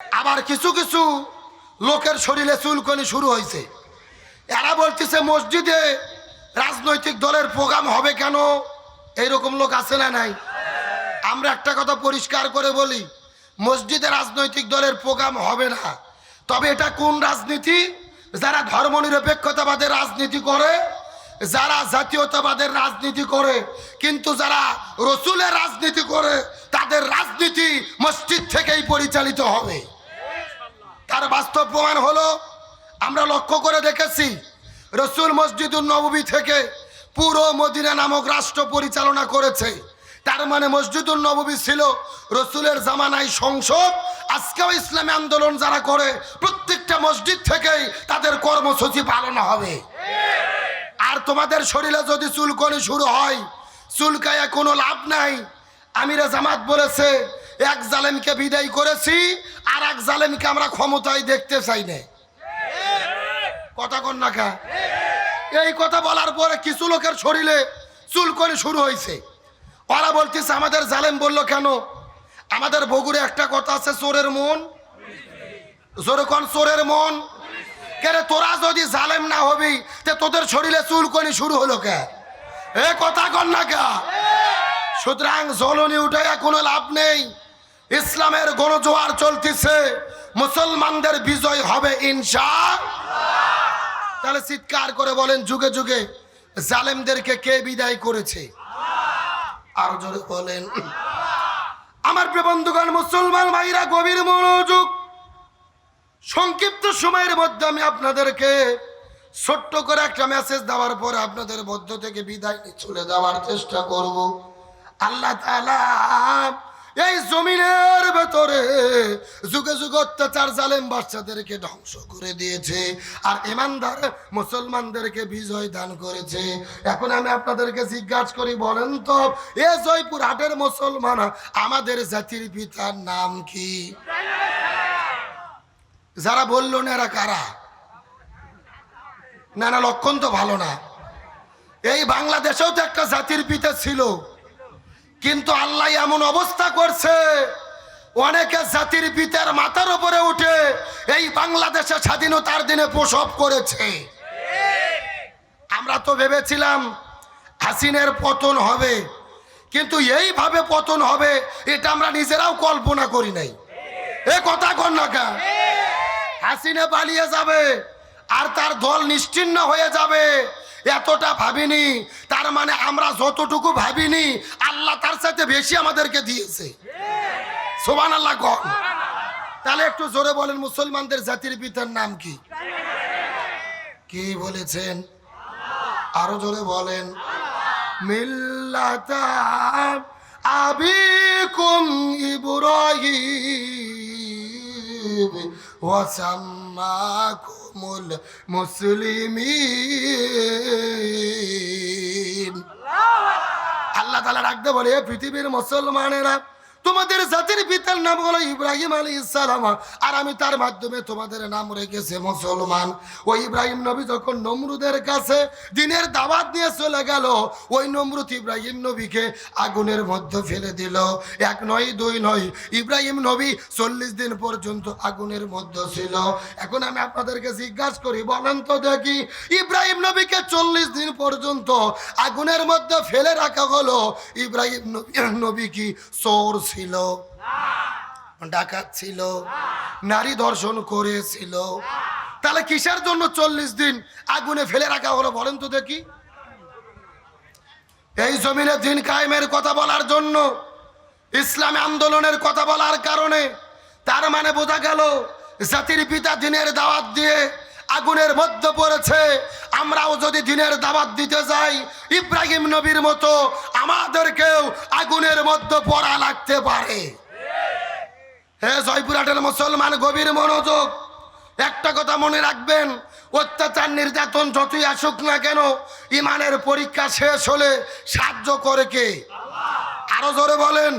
আবার কিছু কিছু লোকের শরীরে চুলকনি শুরু হয়েছে। এরা বলতেছে, মসজিদে রাজনৈতিক দলের প্রোগ্রাম হবে কেন? এইরকম লোক আছে না নাই? আমরা একটা কথা পরিষ্কার করে বলি, মসজিদে রাজনৈতিক দলের প্রোগ্রাম হবে না। তবে এটা কোন রাজনীতি? যারা ধর্মনিরপেক্ষতাবাদের রাজনীতি করে, যারা জাতীয়তাবাদের রাজনীতি করে, কিন্তু যারা রসুলের রাজনীতি করে তাদের রাজনীতি মসজিদ থেকেই পরিচালিত হবে। তার বাস্তব প্রমাণ হলো, আমরা লক্ষ্য করে দেখেছি, রসুল মসজিদুল নবী থেকে পুরো মদিনা নামক রাষ্ট্র পরিচালনা করেছে। তার মানে মসজিদুল নবী ছিল রসুলের জামানায় সংসদ। আজকেও ইসলামী আন্দোলন যারা করে, প্রত্যেকটা মসজিদ থেকেই তাদের কর্মসূচি পালন হবে। আর তোমাদের শরীরে যদি চুলকনি শুরু হয় চুলকায় কোনো লাভ নাই। আমিরা জামাত বলেছে, এক জালেমকে বিদায় করেছি আর এক জালেমকে আমরা ক্ষমতায় দেখতে চাই না কথা কন না কা? এই কথা বলার পরে কিছু লোকের শরীরে চুলকনি শুরু হয়েছে। ওরা বলতেছে, আমাদের জালেম বলল কেন? আমাদের বগুড়ে একটা কথা আছে, চোরের মন। জোরে কোন, চোরের মন। কেরে তোরা যদি জালেম না হবি, তে তোদের শরীরে চুলকনি শুরু হলো কে? এ কথা কন না কে? সুতরাং জ্বলনি উঠে কোনো লাভ নেই। ইসলামের গণজোয়ার চলতেছে। মুসলমানদের বিজয় হবে ইনশা তাহলে চিৎকার করে বলেন, যুগে যুগে জালেমদেরকে কে বিদায় করেছে? আর জোরে বলেন আমার প্রিয় বন্ধুগণ, মুসলমান ভাইরা, গভীর মনোযোগ, সংক্ষিপ্ত সময়ের মধ্যে আমি আপনাদেরকে ছোট্ট করে একটা মেসেজ দেওয়ার পরে আপনাদের মধ্য থেকে বিদায় চলে যাওয়ার চেষ্টা করব। আল্লাহ এই জমিনের ভেতরে যুগে যুগ অত্যাচার, জালেম বাচ্চাদেরকে ধ্বংস করে দিয়েছে আর ইমানদার মুসলমানদেরকে বিজয় দান করেছে। এখন আমি আপনাদেরকে জিজ্ঞাসা করি, বলেন তো, এ জয়পুর হাটের মুসলমান, আমাদের জাতির পিতার নাম কি? যারা বলল না এরা কারা? না না, লক্ষণ তো ভালো না। এই বাংলাদেশেও তো একটা জাতির পিতা ছিল। কিন্তু আল্লাহ এমন অবস্থা করছে, অনেকে জাতির পিতার মাথার উপরে উঠে এই বাংলাদেশে স্বাধীনতার দিনে প্রসব করেছে আমরা তো ভেবেছিলাম হাসিনের পতন হবে, কিন্তু এইভাবে পতন হবে, এটা আমরা নিজেরাও কল্পনা করি নাই এ কথা কন না কা? হাসিনা পালিয়ে যাবে, আর তার দল নিশ্চিন্ন হয়ে যাবে এতটা ভাবিনি। তার মানে আমরা যতটুকু ভাবিনি, আল্লাহ তার সাথে বেশি আমাদেরকে দিয়েছে। সোবান আল্লাহ কন তাহলে একটু জোরে বলেন, মুসলমানদের জাতির পিতার নাম কি? কি বলেছেন? আরও জোরে বলেন। মিল্লাতা ওয়াসাম্মাকুমুল মুসলিমিন। আল্লাহ তালা রাখতে বলে "এ পৃথিবীর মুসলমানেরা তোমাদের জাতির পিতার নাম হলো ইব্রাহিম আলী ইসালাম আর আমি তার মাধ্যমে তোমাদের নাম রেখেছে মুসলমান। ওই ইব্রাহিম নবী যখন নমরুদের কাছে দিনের দাওয়াত নিয়ে চলে গেল, ওই নমরুদ ইব্রাহিম নবীকে আগুনের মধ্যে ফেলে দিল। এক নয়, দুই নয়, ইব্রাহিম নবী চল্লিশ দিন পর্যন্ত আগুনের মধ্যে ছিল। এখন আমি আপনাদেরকে জিজ্ঞাসা করি, বলেন তো দেখি, ইব্রাহিম নবীকে চল্লিশ দিন পর্যন্ত আগুনের মধ্যে ফেলে রাখা হলো, ইব্রাহিম নবী- কি চোর ডাকাত ছিল। নারী দর্শন করেছিল। তাহলে কিসের জন্য চল্লিশ দিন আগুনে ফেলে রাখা হলো বলেন তো দেখি। এই জমিনে দিন কায়েমের কথা বলার জন্য, ইসলামী আন্দোলনের কথা বলার কারণে, তার মানে বোঝা গেল জাতির পিতা দিনের দাওয়াত দিয়ে আগুনের মধ্যে পড়েছে। আমরাও যদি দিনের দাওয়াত দিতে যাই, ইব্রাহিম নবীর মতো আমাদেরকেও আগুনের মধ্যে পড়া লাগতে পারে। হে জয়পুরহাটের মুসলমান, গভীর মনোযোগ। একটা কথা মনে রাখবেন, অত্যাচার, নির্যাতন যতই আসুক না কেন, ইমানের পরীক্ষা শেষ হলে সাহায্য করে কে? আরও জোরে বলেন।